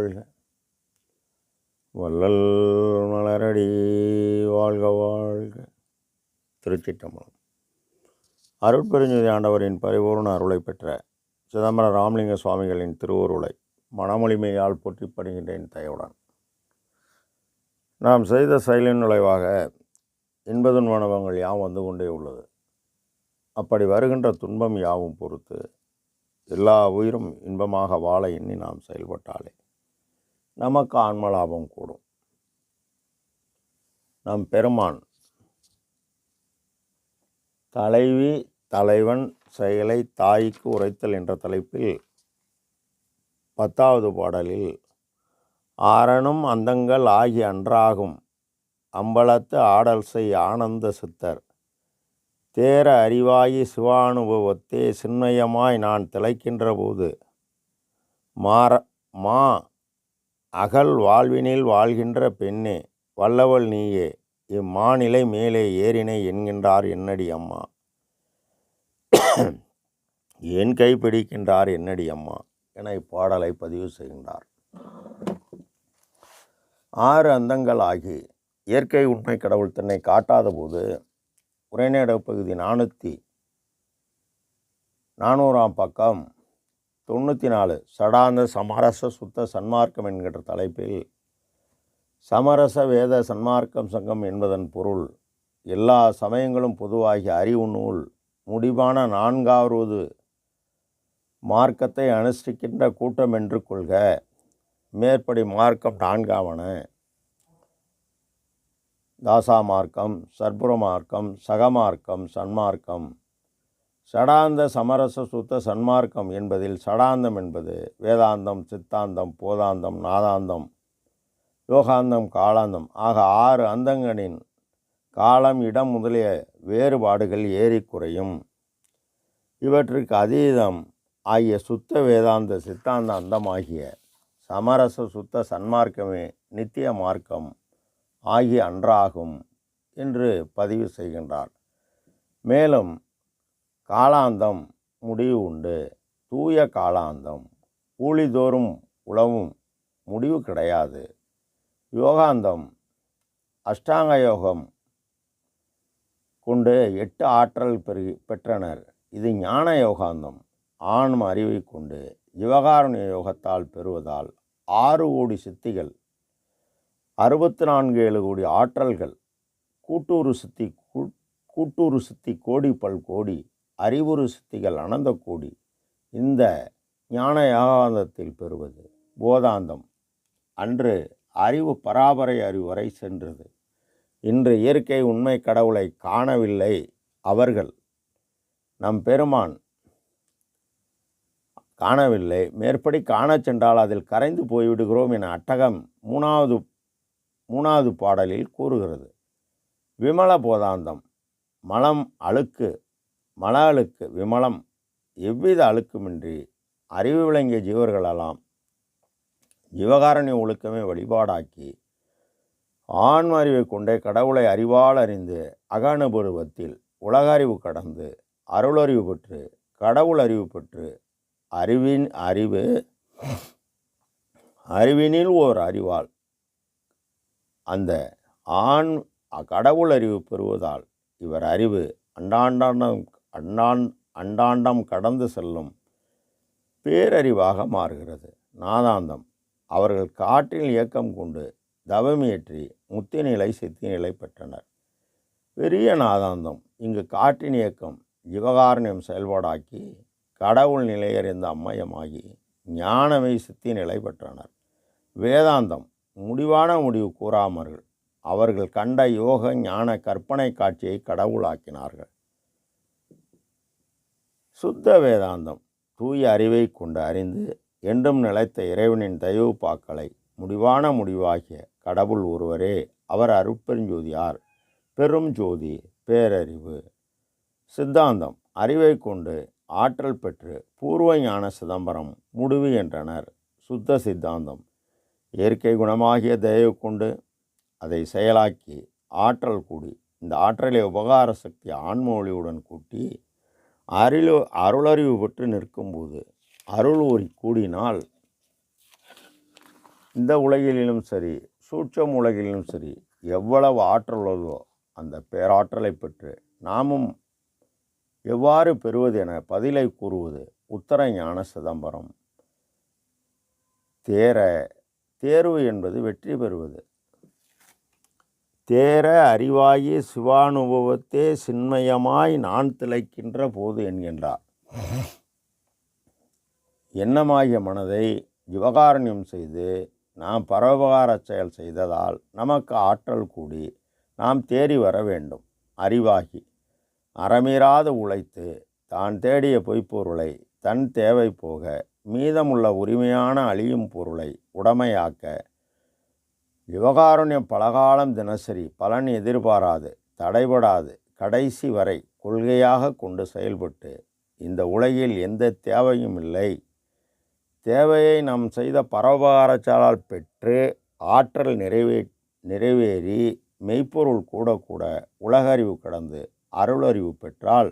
வாழ்க. வள்ளல் மலரடி வாழ்க வாழ்க. திருச்சிட்டம்பலம் அருட்பெருஞ்சுதி ஆண்டவரின் பரிபூர்ண அருளை பெற்ற சிதம்பர ராமலிங்க சுவாமிகளின் திருவுருளை மனமொழிமையால் போற்றி படுகின்றேன் தயவுடன். நாம் செய்த செயலின் நுழைவாக இன்பதுன் மனவங்கள் யாவும் வந்து கொண்டே உள்ளது. அப்படி வருகின்ற துன்பம் யாவும் பொறுத்து எல்லா உயிரும் இன்பமாக வாழ எண்ணி நாம் செயல்பட்டாலே. நமக்கு ஆன்மலாபம் கூடும். நம் பெருமான் தலைவி தலைவன் செயலை தாய்க்கு உரைத்தல் என்ற தலைப்பில் பத்தாவது பாடலில் ஆரணும் அந்தங்கள் ஆகிய அன்றாகும் அம்பலத்து ஆடல் செய் ஆனந்த சித்தர் தேர அறிவாயி சிவானுபவத்தே சின்மயமாய் நான் திளைக்கின்ற போது மாற மா அகல் வாழ்வினில் வாழ்கின்ற பெண்ணே வல்லவள் நீயே இம்மாநிலை மேலே ஏறினை என்கின்றார் என்னடி அம்மா? என் கை பிடிக்கின்றார் என்னடி அம்மா? என இப்பாடலை பதிவு செய்கின்றார். ஆறு அந்தங்கள் ஆகி இயற்கை உண்மை கடவுள் தன்னை காட்டாத போது உரைநேட பகுதி நானூற்றி நானூறாம் பக்கம் தொண்ணூற்றி நாலு சடாந்த சமரச சுத்த சன்மார்க்கம் என்கின்ற தலைப்பில் சமரச வேத சன்மார்க்கம் சங்கம் என்பதன் பொருள் எல்லா சமயங்களும் பொதுவாகி அறிவு நூல் முடிவான நான்காவது மார்க்கத்தை அனுஷ்டிக்கின்ற கூட்டம் என்று கொள்க. மேற்படி மார்க்கம் நான்காவன. தாசா மார்க்கம் சர்புர மார்க்கம் சகமார்க்கம் சன்மார்க்கம் சடாந்த சமரச சுத்த சன்மார்க்கம் என்பதில் சடாந்தம் என்பது வேதாந்தம் சித்தாந்தம் போதாந்தம் நாதாந்தம் யோகாந்தம் காலாந்தம் ஆக ஆறு அந்தங்களின் காலம் இடம் முதலிய வேறுபாடுகள் ஏறி குறையும். இவற்றுக்கு அதீதம் ஆகிய சுத்த வேதாந்த சித்தாந்த அந்தமாகிய சமரச சுத்த சன்மார்க்கமே நித்திய மார்க்கம் ஆகிய அன்றாகும் என்று பதிவு செய்கின்றார். மேலும் காலாந்தம் முடிவு உண்டு. தூய காலாந்தம் கூலிதோறும் உழவும் முடிவு கிடையாது. யோகாந்தம் அஷ்டாங்க யோகம் கொண்டு எட்டு ஆற்றல் பெரு பெற்றனர். இது ஞான யோகாந்தம் ஆன்ம அறிவை கொண்டு யுவகாருண்ய யோகத்தால் பெறுவதால் ஆறு கோடி சித்திகள் அறுபத்தி நான்கு ஏழு கோடி ஆற்றல்கள் கூட்டூறு சித்தி கூ- கூட்டூறு சித்தி கோடி பல் கோடி அறிவுறு சித்திகள் அனந்த இந்த ஞான யாகாந்தத்தில் பெறுவது போதாந்தம். அன்று அறிவு பராபரை அறிவுரை சென்றது. இன்று இயற்கை உண்மை கடவுளை காணவில்லை அவர்கள். நம் பெருமான் காணவில்லை. மேற்படி காணச் சென்றால் அதில் கரைந்து போய்விடுகிறோம் என அட்டகம் மூணாவது மூணாவது பாடலில் கூறுகிறது. விமல போதாந்தம் மலம் அழுக்கு மன அழுக்கு விமலம் எவ்வித அழுக்குமின்றி அறிவு விளங்கிய ஜீவர்களெல்லாம் ஜீவகாரணி ஒழுக்கமே வழிபாடாக்கி ஆன்ம அறிவை கொண்டே கடவுளை அறிவால் அறிந்து அகனுபருவத்தில் உலக அறிவு கடந்து அருளறிவு பெற்று கடவுள் அறிவு பெற்று அறிவின் அறிவு அறிவினில் ஓர் அறிவால் அந்த ஆண் கடவுள் அறிவு பெறுவதால் இவர் அறிவு அண்டாண்டாண்டம் அண்ணான் அண்டாண்டம் கடந்து செல்லும் பேரறிவாக மாறுகிறது. நாதாந்தம். அவர்கள் காற்றில் இயக்கம் கொண்டு தவமியற்றி முத்திநிலை சித்திநிலை பெற்றனர். பெரிய நாதாந்தம். இங்கு காற்றின் இயக்கம் ஜீவகாரண்யம் செயல்பாடாக்கி கடவுள் நிலையறிந்த அம்மயமாகி ஞானமை சித்தி நிலை பெற்றனர். வேதாந்தம். முடிவான முடிவு கூறாமர்கள். அவர்கள் கண்ட யோக ஞான கற்பனை காட்சியை கடவுளாக்கினார்கள். சுத்த வேதாந்தம். தூய அறிவை கொண்டு அறிந்து என்றும் நிலைத்த இறைவனின் தயவு பாக்களை முடிவான முடிவாகிய கடவுள் ஒருவரே அவர் அருட்பெருஞ்சோதியார். பெரும் ஜோதி பேரறிவு. சித்தாந்தம் அறிவை கொண்டு ஆற்றல் பெற்று பூர்வ ஞான சிதம்பரம் முடிவு என்றனர். சுத்த சித்தாந்தம் இயற்கை குணமாகிய தயவு கொண்டு அதை செயலாக்கி ஆற்றல் கூடி இந்த ஆற்றலை உபகார சக்தி ஆன்ம ஒளியுடன் கூட்டி அருள் அருளறிவு பெற்று நிற்கும்போது அருள் ஒரு கூடினால் இந்த உலகிலும் சரி சூட்சம் உலகிலும் சரி எவ்வளவு ஆற்றல் உள்ளதோ அந்த பேராற்றலை பெற்று நாமும் எவ்வாறு பெறுவது என பதிலை கூறுவது உத்தர ஞான சிதம்பரம். தேர தேர்வு என்பது வெற்றி பெறுவது. தேர அறிவாகி சிவானுபவத்தே சின்மயமாய் நான் திளைக்கின்ற போது என்கின்றார். எண்ணமாகிய மனதை ஜிவகாரண்யம் செய்து நாம் பரவகார செயல் செய்ததால் நமக்கு ஆற்றல் கூடி நாம் தேறி வர வேண்டும். அறிவாகி அறமீறாது உழைத்து தான் தேடிய பொய்ப்பொருளை தன் தேவை போக மீதமுள்ள உரிமையான அழியும் பொருளை உடமையாக்க விவகாரண்யம் பலகாலம் தினசரி பலன் எதிர்பாராது தடைபடாது. கடைசி வரை கொள்கையாக கொண்டு செயல்பட்டு இந்த உலகில் எந்த தேவையும் இல்லை. தேவையை நாம் செய்த பரோபகாரச்சாலால் பெற்று ஆற்றல் நிறைவே நிறைவேறி மெய்ப்பொருள் கூட கூட உலகறிவு கடந்து அருளறிவு பெற்றால்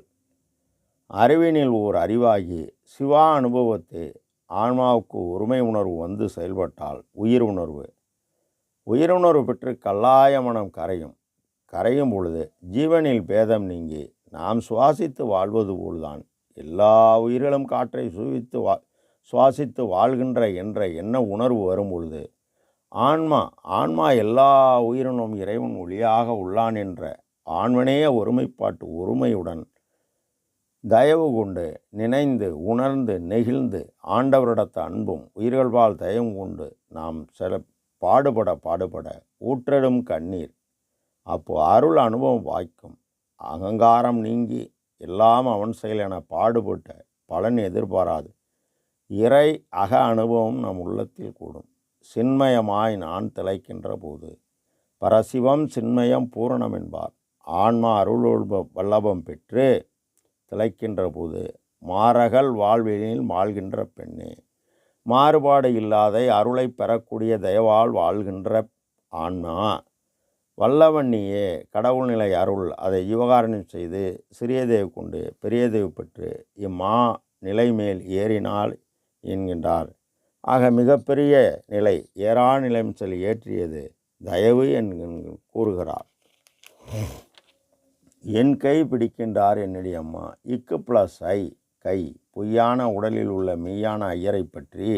அறிவினில் ஓர் அறிவாகி சிவா அனுபவத்தை ஆன்மாவுக்கு ஒருமை உணர்வு வந்து செயல்பட்டால் உயிர் உணர்வு. உயிருணர்வு பெற்று கல்லாய மனம் கரையும் கரையும் பொழுது ஜீவனில் பேதம் நீங்கி நாம் சுவாசித்து வாழ்வது போல்தான். எல்லா உயிர்களும் காற்றை சுவித்து வா சுவாசித்து வாழ்கின்ற என்ற எண்ண உணர்வு வரும் பொழுது ஆன்மா ஆன்மா எல்லா உயிரினும் இறைவன் ஒளியாக உள்ளான் என்ற ஆன்மனேய ஒருமைப்பாட்டு ஒருமையுடன் தயவு கொண்டு நினைந்து உணர்ந்து நெகிழ்ந்து ஆண்டவரிடத்த அன்பும் உயிர்கள்பால் தயவும் கொண்டு நாம் சில பாடுபட பாடுபட ஊற்றடும் கண்ணீர். அப்போ அருள் அனுபவம் வாய்க்கும். அகங்காரம் நீங்கி எல்லாம் அவன் செயல் என பாடுபட்ட பலன் எதிர்பாராது. இறை அக அனுபவம் நம் உள்ளத்தில் கூடும். சின்மயமாய் நான் திளைக்கின்ற போது பரசிவம் சின்மயம் பூரணம் என்பார். ஆன்மா அருள் வல்லபம் பெற்று திளைக்கின்ற போது மாரகல் வாழ்வெளியில் வாழ்கின்ற பெண்ணே. மாறுபாடு இல்லாத அருளை பெறக்கூடிய தயவால் வாழ்கின்ற ஆன்மா. வல்லவண்ணியே கடவுள் நிலை அருள். அதை யுவகாரணம் செய்து சிறியதேவ் கொண்டு பெரியதேவ் பெற்று இம்மா நிலை மேல் ஏறினால் என்கின்றார். ஆக மிகப்பெரிய நிலை ஏறா நிலையம் சொல்லி ஏற்றியது தயவு என்கின் கூறுகிறார். என் கை பிடிக்கின்றார் என்னுடைய அம்மா. இக்கு ப்ளஸ் ஐ கை. பொய்யான உடலில் உள்ள மெய்யான ஐயரை பற்றி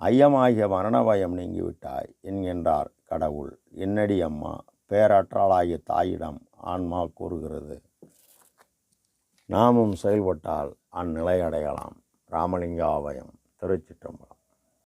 ஐயமாகிய மரணபயம் நீங்கிவிட்டாய் என்கின்றார் கடவுள். என்னடி அம்மா பேராற்றாளாகிய தாயிடம் ஆன்மா கூறுகிறது. நாமும் செயல்பட்டால் அந்நிலை அடையலாம் ராமலிங்காவயம் திருச்சிற்றம்பலம்.